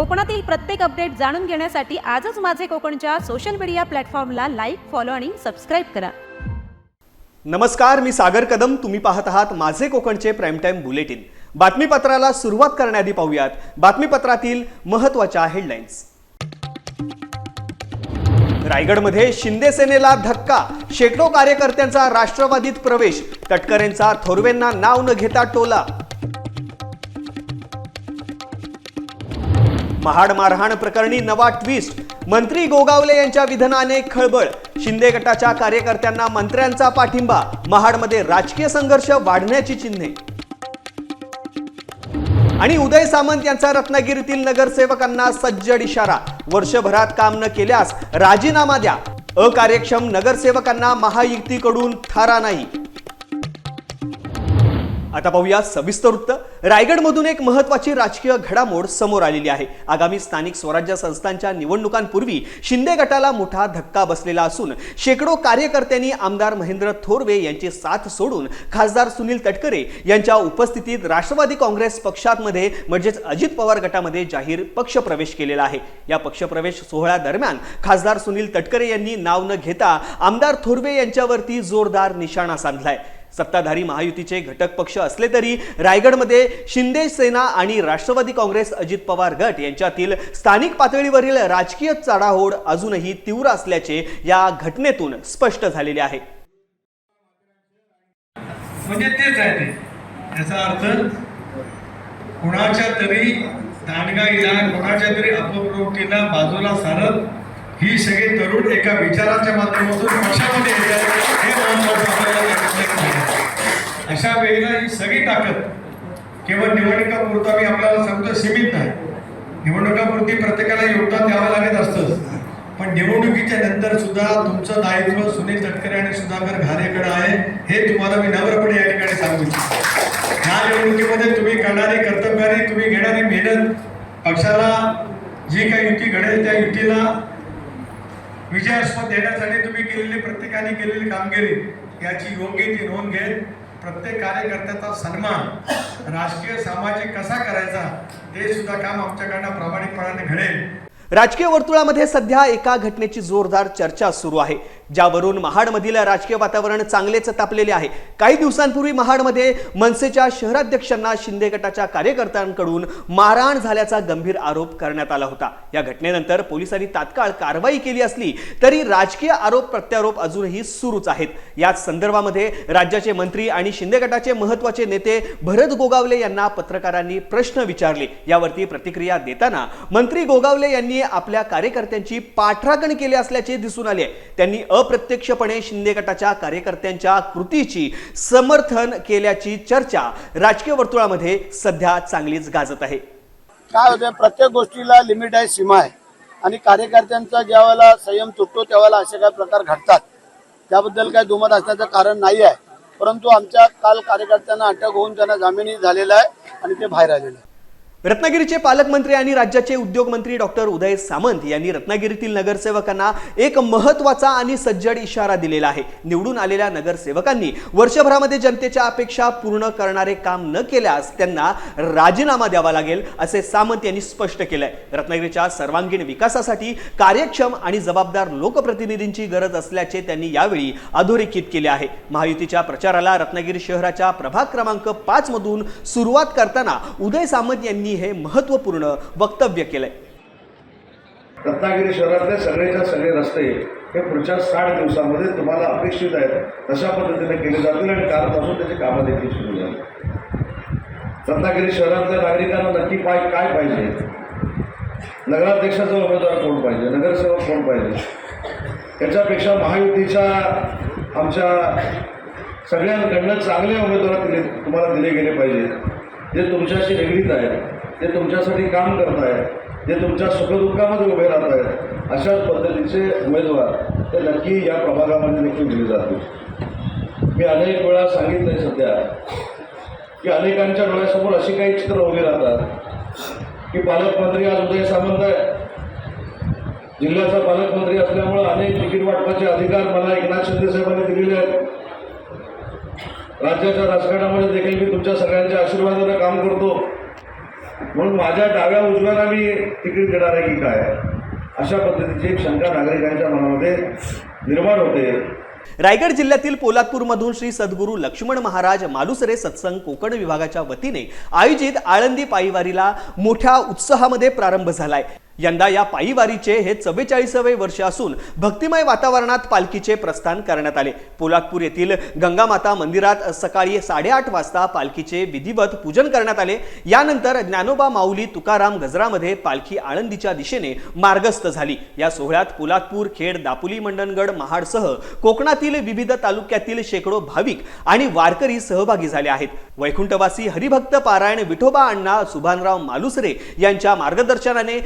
कोकणातील प्रत्येक अपडेट जाणून घेण्यासाठी आजच माझे कोकणच्या सोशल मीडिया प्लॅटफॉर्मला लाईक फॉलो आणि सबस्क्राईब करा. नमस्कार मी सागर कदम. तुम्ही पाहत आहात माझे कोकणचे प्राईम टाईम बुलेटिन बातमीपत्राला सुरुवात करण्याआधी पाहूयात. बातमीपत्रातील महत्त्वाच्या हेडलाईन्स रायगडमध्ये शिंदे सेनेला धक्का. शेकडो कार्यकर्त्यांचा राष्ट्रवादीत प्रवेश. तटकरेंचा थोरवेंना नाव न घेता टोला. महाड मारहाण प्रकरणी नवा ट्विस्ट मंत्री गोगावले यांच्या विधानाने खळबळ. शिंदे गटाच्या कार्यकर्त्यांना मंत्र्यांचा पाठिंबा. महाडमध्ये राजकीय संघर्ष वाढण्याची चिन्हे. आणि उदय सामंत यांचा रत्नागिरीतील नगरसेवकांना सज्जड इशारा. वर्षभरात काम न केल्यास राजीनामा द्या. अकार्यक्षम नगरसेवकांना महायुतीकडून थारा नाही. आता पाहूया सविस्तर वृत्त. रायगडमधून एक महत्वाची राजकीय घडामोड समोर आलेली आहे. आगामी स्थानिक स्वराज्य संस्थांच्या निवडणुकांपूर्वी शिंदे गटाला मोठा धक्का बसलेला असून शेकडो कार्यकर्त्यांनी आमदार महेंद्र थोरवे यांची साथ सोडून खासदार सुनील तटकरे यांच्या उपस्थितीत राष्ट्रवादी काँग्रेस पक्षांमध्ये म्हणजेच अजित पवार गटामध्ये जाहीर पक्षप्रवेश केलेला आहे. या पक्षप्रवेश सोहळ्यादरम्यान खासदार सुनील तटकरे यांनी नाव न घेता आमदार थोरवे यांच्यावरती जोरदार निशाणा साधलाय. सत्ताधारी महायुतीचे घटक पक्ष असले तरी रायगडमध्ये शिंदे सेना आणि राष्ट्रवादी काँग्रेस अजित पवार गट यांच्यातील स्थानिक पातळीवरील राजकीय चढाओढ अजूनही तीव्र असल्याचे या घटनेतून स्पष्ट झालेले आहे. म्हणजे तेच आहे ते. याचा अर्थ कोणाच्या तरी दांडगाईला कोणाच्या तरी अपप्रवृत्तीला बाजूला सारत ही सगळी तरुण एका विचाराच्या माध्यमातून पक्षामध्ये येतात हे महत्वाचं आपल्याला अशा वेळेला ही सगळी ताकद केवळ निवडणुकापुरता मी आपल्याला सांगतो सीमित नाही. निवडणुकापुरती प्रत्येकाला योगदान द्यावं लागत असतं पण निवडणुकीच्या नंतर सुद्धा तुमचं दायित्व सुनील तटकरे आणि सुधाकर घारेकडे आहे हे तुम्हाला मी नम्रपणे या ठिकाणी सांगू इच्छितो. ह्या निवडणुकीमध्ये तुम्ही करणारी कर्तव्याने तुम्ही घेणारी मेहनत पक्षाला जी काही युती घडेल त्या युतीला विजयास्पद देण्यासाठी तुम्ही केलेली प्रत्येकाने केलेली कामगिरी याची योग्य ती नोंद घेत प्रत्येक कार्यकर्त्याचा सन्मान राजकीय सामाजिक कसा करायचा ते सुद्धा काम आमच्याकडनं प्रामाणिकपणाने घडेल. राजकीय वर्तुळामध्ये सध्या एका घटनेची जोरदार चर्चा सुरू आहे. ज्यावरून महाडमधील राजकीय वातावरण चांगलेच तापलेले आहे. काही दिवसांपूर्वी महाडमध्ये मनसेच्या शहराध्यक्षांना शिंदे गटाच्या कार्यकर्त्यांकडून मारहाण झाल्याचा गंभीर आरोप करण्यात आला होता. या घटनेनंतर पोलिसांनी तात्काळ कारवाई केली असली तरी राजकीय आरोप प्रत्यारोप अजूनही सुरूच आहेत. याच संदर्भामध्ये राज्याचे मंत्री आणि शिंदे गटाचे महत्त्वाचे नेते भरत गोगावले यांना पत्रकारांनी प्रश्न विचारले. यावरती प्रतिक्रिया देताना मंत्री गोगावले यांनी आपल्या कार्यकर्त्यांची पाठराखण केली असल्याचे दिसून आले त्यांनी अ अप्रत्यक्षपणे शिंदे गटाच्या कार्यकर्त्यांच्या कृतीची समर्थन केल्याची चर्चा राजकीय वर्तुळामध्ये सध्या चांगलीच गाजत आहे. काय होतं प्रत्येक गोष्टीला लिमिट आहे सीमा आहे. आणि कार्यकर्त्यांचा ज्या वेळेला संयम तुटतो त्यावेळेला असे काही प्रकार घडतात. त्याबद्दल काही दुमत असण्याचं कारण नाही आहे परंतु आमच्या काल कार्यकर्त्यांना अटक होऊन त्यांना जामीनही झालेला आहे आणि ते बाहेर आलेलं आहे रत्नागिरीचे पालकमंत्री आणि राज्याचे उद्योगमंत्री डॉक्टर उदय सामंत यांनी रत्नागिरीतील नगरसेवकांना एक महत्त्वाचा आणि सज्जड इशारा दिलेला आहे. निवडून आलेल्या नगरसेवकांनी वर्षभरामध्ये जनतेच्या अपेक्षा पूर्ण करणारे काम न केल्यास त्यांना राजीनामा द्यावा लागेल असे सामंत यांनी स्पष्ट केलंय. रत्नागिरीच्या सर्वांगीण विकासासाठी कार्यक्षम आणि जबाबदार लोकप्रतिनिधींची गरज असल्याचे त्यांनी यावेळी अधोरेखित केले आहे. महायुतीच्या प्रचाराला रत्नागिरी शहराच्या प्रभाग क्रमांक पाच मधून सुरुवात करताना उदय सामंत यांनी हे महत्त्वपूर्ण वक्तव्य केलंय. रत्नागिरी शहरातले सगळेच्या सगळे रस्ते हे पुढच्या साठ दिवसामध्ये तुम्हाला अपेक्षित आहेत. तशा पद्धतीने केले जातील आणि कालपासून त्याची कामं देखील सुरू झाली. रत्नागिरी शहरातल्या नागरिकांना नक्की पाय काय पाहिजे? नगराध्यक्षाचा उमेदवार कोण पाहिजे? नगरसेवक कोण पाहिजे? याच्यापेक्षा महायुतीच्या आमच्या सगळ्यांकडनं चांगले उमेदवार दिले तुम्हाला दिले गेले पाहिजेत जे तुमच्याशी निगडीत आहेत. ते तुमच्यासाठी काम करत आहेत ते तुमच्या सुखदुःखामध्ये उभे राहत आहेत अशाच पद्धतीचे उमेदवार ते नक्की या प्रभागामध्ये देखील दिले जातील. मी अनेक वेळा सांगितलं आहे सध्या की अनेकांच्या डोळ्यासमोर अशी काही चित्र उभी राहतात की पालकमंत्री आज उदय सामंत आहे जिल्ह्याचा पालकमंत्री असल्यामुळं अनेक तिकीट वाटपाचे अधिकार मला एकनाथ शिंदे साहेबांनी दिलेले आहेत. राज्याच्या राजकारणामध्ये देखील मी तुमच्या सगळ्यांच्या आशीर्वादानं काम करतो. म्हणून माझ्या डाव्या उजव्याला मी तिकीट देणार आहे की काय? अशा पद्धतीची एक शंका नागरिकांच्या मनामध्ये निर्माण होते. रायगड जिल्ह्यातील पोलादपूरमधून श्री सद्गुरू लक्ष्मण महाराज मालुसरे सत्संग कोकण विभागाच्या वतीने आयोजित आळंदी पायीवारीला मोठ्या उत्साहामध्ये प्रारंभ झालाय. यंदा या पायीवारीचे हे चव्वेचाळीसावे वर्ष असून भक्तिमय वातावरणात पालखीचे प्रस्थान करण्यात आले. पोलादपूर येथील गंगामाता मंदिरात सकाळी साडेआठ वाजता पालखीचे विधिवत पूजन करण्यात आले. यानंतर ज्ञानोबा माऊली तुकाराम गजरामध्ये पालखी आळंदीच्या दिशेने मार्गस्थ झाली. या सोहळ्यात पोलादपूर खेड दापोली मंडणगड महाडसह कोकणातील विविध तालुक्यातील शेकडो भाविक आणि वारकरी सहभागी झाले आहेत. वैकुंठवासी हरिभक्त पारायण विठोबा अण्णा सुभानराव मालुसरे यांच्या मार्गदर्शनाने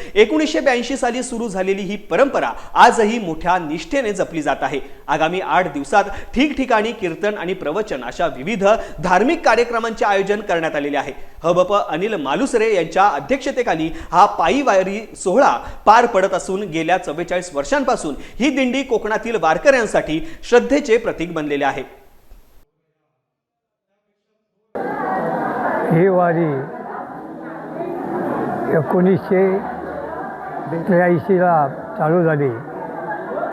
एकोणीसशे ब्याऐंशी साली सुरू झालेली ही परंपरा आजही मोठ्या निष्ठेने जपली जात आहे. आगामी आठ दिवसात ठिकठिकाणी कीर्तन आणि प्रवचन अशा विविध धार्मिक कार्यक्रमांचे आयोजन करण्यात आलेले आहे. हबप अनिल मालुसरे यांच्या अध्यक्षतेखाली हा पायी वारी सोहळा पार पडत असून गेल्या चव्वेचाळीस वर्षांपासून ही दिंडी कोकणातील वारकऱ्यांसाठी श्रद्धेचे प्रतीक बनलेले आहे. ही वारी एकोणीसशे त्र्याऐंशीला चालू झाली.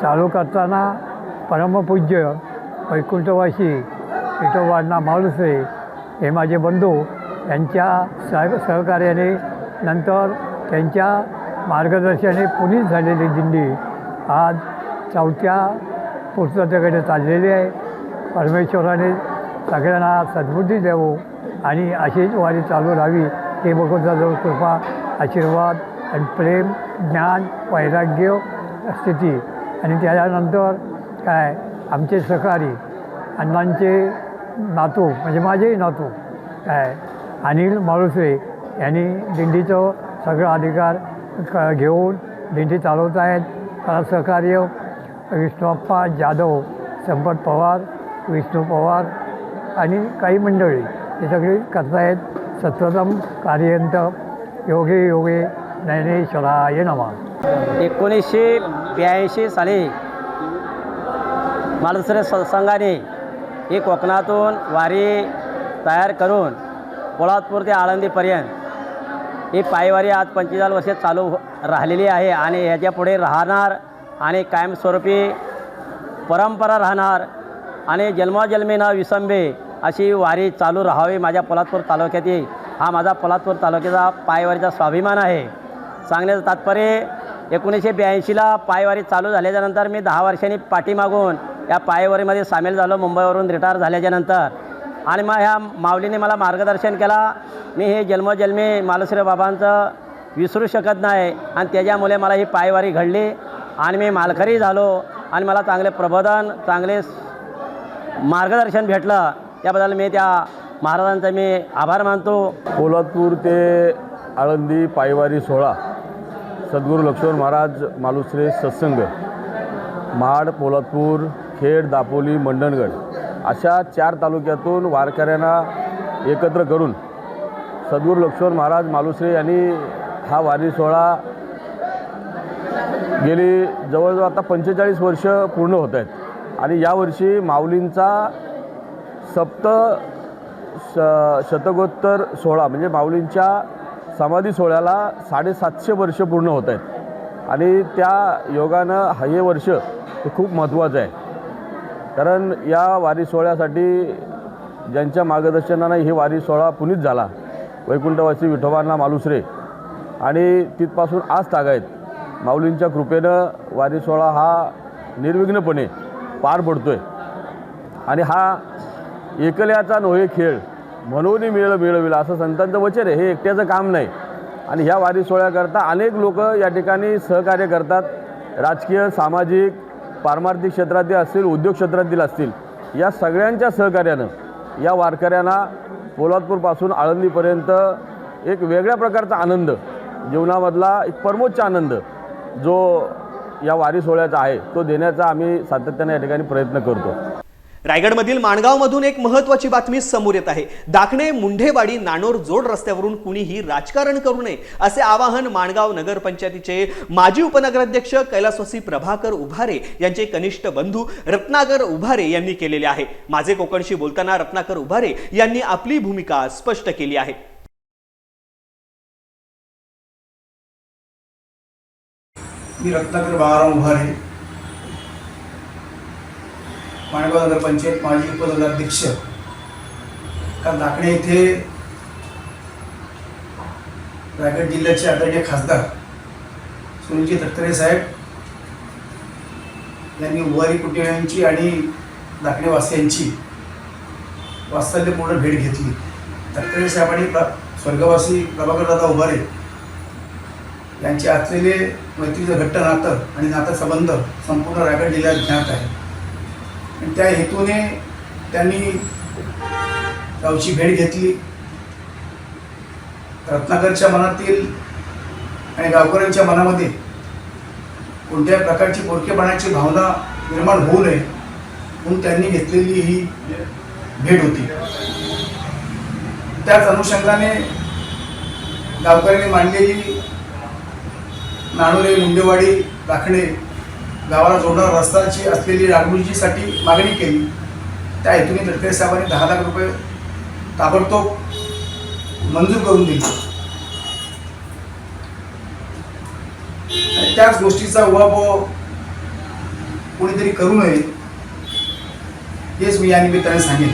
चालू करताना परमपूज्य वैकुंठवासी विठोबांना मालुसरे हे माझे बंधू यांच्या सह सहकार्याने नंतर त्यांच्या मार्गदर्शनाने पुनीत झालेली दिंडी आज चौथ्या पुस्तकाकडे चाललेली आहे. परमेश्वराने सगळ्यांना सद्बुद्धी द्यावो आणि अशीच वारी चालू राहावी हे भगवंताजवळ कृपा आशीर्वाद आणि प्रेम ज्ञान वैराग्य स्थिती. आणि त्याच्यानंतर काय? आमचे सहकारी अण्णांचे नातू म्हणजे माझेही नातू काय? अनिल माळुसरे यांनी दिंडीचं सगळं अधिकार क- घेऊन दिंडी चालवत आहेत. त्याला सहकार्य विष्णुप्पा जाधव संपत पवार विष्णू पवार आणि काही मंडळी हे सगळी करतायत. सत्वतम कार्यंत योगे योगे ज्ञानेश्वराय नमः। एकोणीसशे ब्याऐंशी साली मालसरे सत्संगाने ही कोकणातून वारी तयार करून पोलादपूर ते आळंदीपर्यंत ही पायवारी आज पंचेचाळीस वर्षे चालू हो- राहिलेली आहे आणि ह्याच्यापुढे राहणार आणि कायमस्वरूपी परंपरा राहणार आणि जन्मोजन्मी न विसंबे अशी वारी चालू राहावी माझ्या पोलादपूर तालुक्यातील हा माझा पोलादपूर तालुक्याचा पायवारीचा स्वाभिमान आहे. सांगण्याचं तात्पर्य एकोणीसशे ब्याऐंशीला पायवारी चालू झाल्याच्यानंतर मी दहा वर्षांनी पाठीमागून या पायवारीमध्ये सामील झालो मुंबईवरून रिटायर झाल्याच्यानंतर आणि मग ह्या माऊलीने मला मार्गदर्शन केला. मी हे जन्मोजन्मी मालुसरे बाबांचं विसरू शकत नाही आणि त्याच्यामुळे मला ही पायवारी घडली. आणि मी मालकरी झालो आणि मला चांगले प्रबोधन चांगले मार्गदर्शन भेटलं. त्याबद्दल मी त्या महाराजांचा मी आभार मानतो. पोलादपूर ते आळंदी पायवारी सोहळा. सद्गुरू लक्ष्मण महाराज मालुसरे सत्संग महाड पोलादपूर खेड दापोली मंडणगड अशा चार तालुक्यातून वारकऱ्यांना एकत्र करून सद्गुरू लक्ष्मण महाराज मालुसरे यांनी हा वारी सोहळा गेली जवळजवळ आता पंचेचाळीस वर्ष पूर्ण होत आहेत. आणि यावर्षी माऊलींचा सप्त श शतकोत्तर सोहळा म्हणजे माऊलींच्या समाधी सोहळ्याला साडेसातशे वर्ष पूर्ण होत आहेत. आणि त्या योगानं हे वर्ष हे खूप महत्त्वाचं आहे. कारण या वारी सोहळ्यासाठी ज्यांच्या मार्गदर्शनानं हे वारी सोहळा पुनीत झाला वैकुंठवासी विठोबांना मालुसरे आणि तिथपासून आज तागायत माऊलींच्या कृपेनं वारी सोहळा हा निर्विघ्नपणे पार पडतो आहे आणि हा एकल्याचा नोहे खेळ म्हणून मेळ मिळविला असं संतांचं वचन आहे. हे एकट्याचं काम नाही. आणि ह्या वारी सोहळ्याकरता अनेक लोक या ठिकाणी सहकार्य करतात. राजकीय सामाजिक पारमार्थिक क्षेत्रातील असतील उद्योग क्षेत्रातील असतील या सगळ्यांच्या सहकार्यानं या वारकऱ्यांना पोलादपूरपासून आळंदीपर्यंत एक वेगळ्या प्रकारचा आनंद जीवनामधला एक परमोच्च आनंद जो या वारी सोहळ्याचा आहे तो देण्याचा आम्ही सातत्याने या ठिकाणी प्रयत्न करतो. रायगडमधील माणगावमधून एक महत्वाची बातमी समोर येत आहे. दाखणे मुंढेवाडी नानोर जोड रस्त्यावरून कुणीही राजकारण करू नये असे आवाहन माणगाव नगरपंचायतीचे माजी उपनगराध्यक्ष कैलासवासी प्रभाकर उभारे यांचे कनिष्ठ बंधू रत्नाकर उभारे यांनी केलेले आहे. माझे कोकणशी बोलताना रत्नाकर उभारे यांनी आपली भूमिका स्पष्ट केली आहे. मी रत्नाकर बाळाराम उभारे. माणगाव नगरपंचायत माजी उपनगराध्यक्ष. का नाकणे येथे रायगड जिल्ह्याचे आदरणीय खासदार सुनीलजी तटकरे साहेब यांनी उभारी कुटुंबियांची आणि दाखणेवासियांची वास्तव्यपूर्ण भेट घेतली. तटकरे साहेबांनी प्रा स्वर्गवासी प्रभाकरदादा उभारे यांचे असलेले मैत्रीचं घट्ट नातं आणि नातं संबंध संपूर्ण रायगड जिल्ह्यात ज्ञात आहे. आणि त्या हेतूने त्यांनी गावची भेट घेतली. रत्नाकरच्या मनातील आणि गावकऱ्यांच्या मनामध्ये कोणत्याही प्रकारची बोरकेपणाची भावना निर्माण होऊ नये म्हणून त्यांनी घेतलेली ही भेट होती. त्याच अनुषंगाने गावकऱ्यांनी मांडलेली नाणोरे मुंडेवाडी राखणे गावाला जोडणारा रस्ताची असलेली डागडुजीसाठी मागणी केली. त्या हेतूने गडकरी साहेबांनी दहा लाख रुपये ताबडतोब मंजूर करून दिली. त्याच गोष्टीचा उहापोह कोणीतरी करू नये हेच मी या निमित्ताने सांगेन.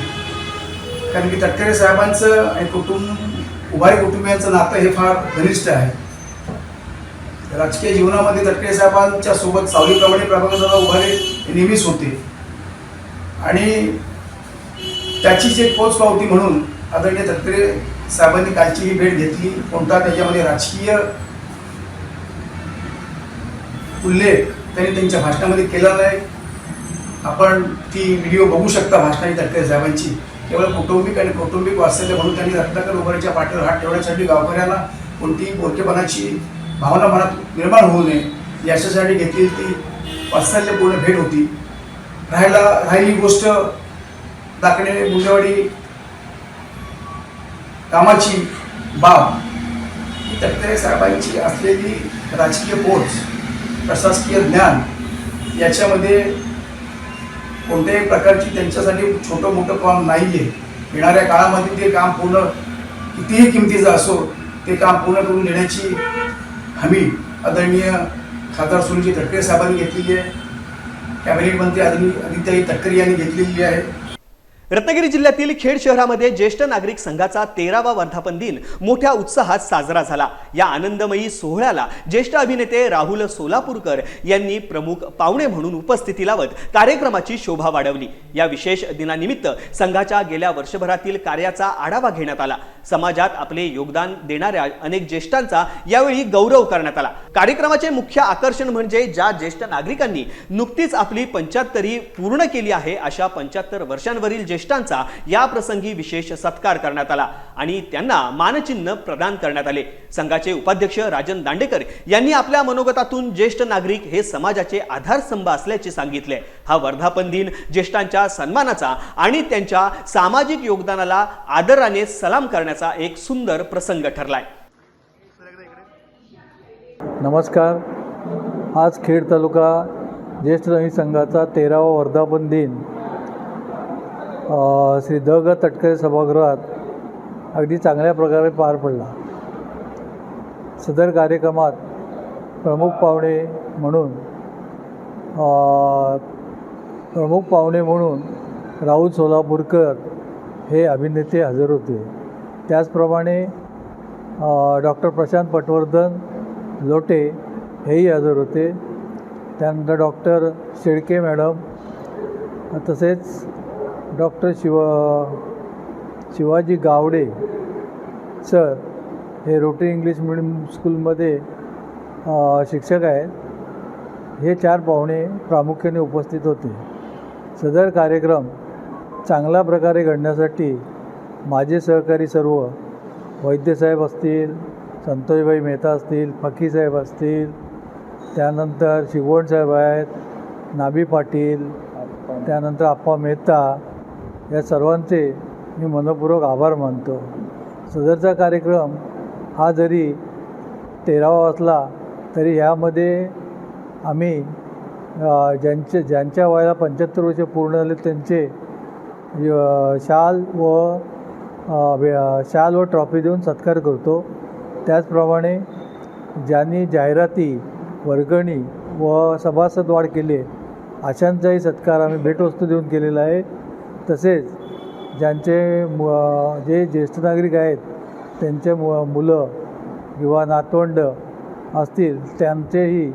कारण की तटकरे साहेबांचं आणि कुटुंब उभारी कुटुंबियांचं नातं हे फार घनिष्ठ आहे. राजकीय जीवनामध्ये तटकरे साहेबांच्या सोबत सावलीप्रमाणे प्रभाकरदादा उभारे नेहमीच होते. आणि त्याचीच एक पोचपावती म्हणून आदरणीय तटकरे साहेबांनी कालची ही भेट घेतली. कोणता त्याच्यामध्ये राजकीय उल्लेख त्यांनी त्यांच्या भाषणामध्ये केला नाही. आपण ती व्हिडिओ बघू शकता भाषणाने तटकरे साहेबांची. केवळ कौटुंबिक आणि कौटुंबिक वास्तव्य म्हणून त्यांनी रत्नाकर उभारीच्या पाठीवर हात ठेवण्यासाठी गावकऱ्यांना कोणतीही बोरकेपणाची भावना मनात निर्माण होऊ नये. याच्यासाठी घेतली ती वात्सल्यपूर्ण भेट होती. राहायला राहिली गोष्ट दाखणे मुंडेवाडी कामाची बाब. ही तटकरे साहेबांची असलेली राजकीय पोच प्रशासकीय ज्ञान याच्यामध्ये कोणत्याही प्रकारची त्यांच्यासाठी छोटं मोठं काम नाही आहे येणाऱ्या काळामध्ये ते काम पूर्ण कितीही किमतीचं असो ते काम पूर्ण करून देण्याची हमी आदरणीय खासदार सुनीलजी तटकरे साहेबांनी घेतलेली आहे. कॅबिनेट मंत्री आदरणीय आदित्यजी तटकरे यांनी घेतलेली आहे. रत्नागिरी जिल्ह्यातील खेड शहरामध्ये ज्येष्ठ नागरिक संघाचा तेरावा वर्धापन दिन मोठ्या उत्साहात साजरा झाला. या आनंदमयी सोहळ्याला ज्येष्ठ अभिनेते राहुल सोलापूरकर यांनी प्रमुख पाहुणे म्हणून उपस्थिती लावत कार्यक्रमाची शोभा वाढवली. या विशेष दिनानिमित्त संघाच्या गेल्या वर्षभरातील कार्याचा आढावा घेण्यात आला. समाजात आपले योगदान देणाऱ्या अनेक ज्येष्ठांचा यावेळी गौरव करण्यात आला. कार्यक्रमाचे मुख्य आकर्षण म्हणजे ज्या ज्येष्ठ नागरिकांनी नुकतीच आपली पंच्याहत्तरी पूर्ण केली आहे अशा पंच्याहत्तर वर्षांवरील ज्येष्ठांचा या प्रसंगी विशेष सत्कार करण्यात आला आणि त्यांना मानचिन्ह प्रदान करण्यात आले. संघाचे उपाध्यक्ष राजन दांडेकर यांनी आपल्या मनोगतातून ज्येष्ठ नागरिक हे समाजाचे आधारस्तंभ असल्याचे सांगितले. हा वर्धापन दिन ज्येष्ठांच्या सन्मानाचा आणि त्यांच्या सामाजिक योगदानाला आदराने सलाम करण्याचा एक सुंदर प्रसंग ठरलाय. नमस्कार. आज खेड तालुका ज्येष्ठ संघाचा तेरावा वर्धापन दिन श्री द ग तटकरे सभागृहात अगदी चांगल्या प्रकारे पार पडला. सदर कार्यक्रमात प्रमुख पाहुणे म्हणून प्रमुख पाहुणे म्हणून राहुल सोलापूरकर हे अभिनेते हजर होते. त्याचप्रमाणे डॉक्टर प्रशांत पटवर्धन लोटे हेही हजर होते. त्यानंतर डॉक्टर शेळके मॅडम तसेच डॉक्टर शिव शिवाजी गावडे सर हे रोटरी इंग्लिश मिडियम स्कूलमध्ये शिक्षक आहेत. हे चार पाहुणे प्रामुख्याने उपस्थित होते. सदर कार्यक्रम चांगल्या प्रकारे घडण्यासाठी माझे सहकारी सर्व वैद्यसाहेब असतील संतोषबाई मेहता असतील फकीसाहेब असतील त्यानंतर शिवण साहेब आहेत नाबी पाटील त्यानंतर आप्पा मेहता या सर्वांचे मी मनपूर्वक आभार मानतो. सदरचा कार्यक्रम हा जरी तेरावा असला तरी ह्यामध्ये आम्ही ज्यांचे ज्यांच्या वयाला पंच्याहत्तर वर्ष पूर्ण झाले त्यांचे शाल व शाल व ट्रॉफी देऊन सत्कार करतो. त्याचप्रमाणे ज्यांनी जाहिराती वर्गणी व सभासद वाढ केली अशांचाही सत्कार आम्ही भेटवस्तू देऊन केलेला आहे. तसेच ज्यांचे मु जे ज्येष्ठ नागरिक आहेत त्यांचे मु मुलं किंवा नातवंड असतील त्यांचेही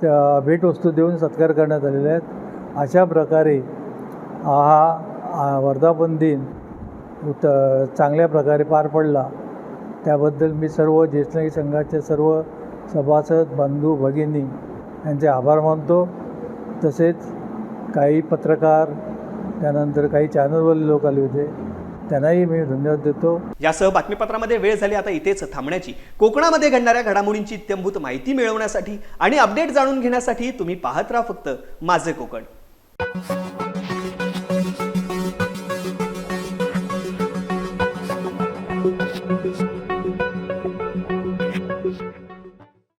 त्या भेटवस्तू देऊन सत्कार करण्यात आलेले आहेत. अशा प्रकारे हा हा वर्धापन दिन उत चांगल्या प्रकारे पार पडला. त्याबद्दल मी सर्व ज्येष्ठ नागरिक संघाचे सर्व सभासद बंधू भगिनी यांचे आभार मानतो. तसेच काही पत्रकार त्यानंतर काही चॅनलवाले लोक आले होते. त्यांनाही मी धन्यवाद देतो. यासह बातमीपत्रामध्ये वेळ झाली आता इथेच थांबण्याची. कोकणामध्ये घडणाऱ्या घडामोडींची इत्यंभूत माहिती मिळवण्यासाठी आणि अपडेट जाणून घेण्यासाठी तुम्ही पाहत राहा फक्त माझे कोकण.